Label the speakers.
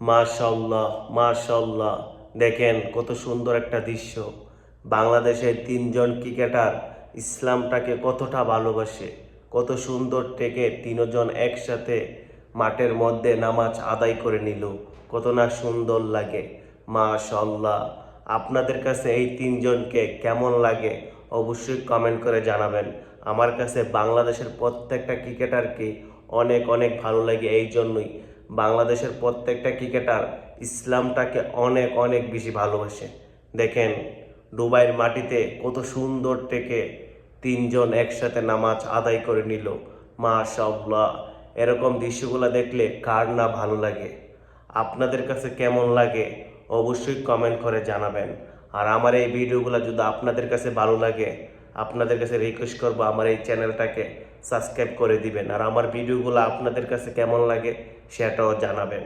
Speaker 1: মাশাল্লাহ মাশাল্লাহ। দেখেন কত সুন্দর একটা দৃশ্য। বাংলাদেশের তিনজন ক্রিকেটার ইসলামটাকে কতটা ভালোবাসে। কত সুন্দর থেকে তিনজন একসাথে মাঠের মধ্যে নামাজ আদায় করে নিল। কত না সুন্দর লাগে। মাশাল্লাহ। আপনাদের কাছে এই তিনজনকে কেমন লাগে অবশ্যই কমেন্ট করে জানাবেন। আমার কাছে বাংলাদেশের প্রত্যেকটা ক্রিকেটারকে অনেক অনেক ভালো লাগে এই জন্যই। বাংলাদেশের প্রত্যেকটা ক্রিকেটার ইসলামটাকে অনেক অনেক বেশি ভালোবাসে। দেখেন, দুবাইয়ের মাটিতে কত সুন্দর থেকে তিনজন একসাথে নামাজ আদায় করে নিল। মাশাআল্লাহ, এরকম দৃশ্যগুলো দেখলে কার না ভালো লাগে? আপনাদের কাছে কেমন লাগে? অবশ্যই কমেন্ট করে জানাবেন। আর আমার এই ভিডিওগুলো যদি আপনাদের কাছে ভালো লাগে আপনাদের কাছে রিকোয়েস্ট করব আমার এই চ্যানেলটাকে সাবস্ক্রাইব করে দিবেন। আর আমার ভিডিওগুলো আপনাদের কাছে কেমন লাগে সেটাও জানাবেন।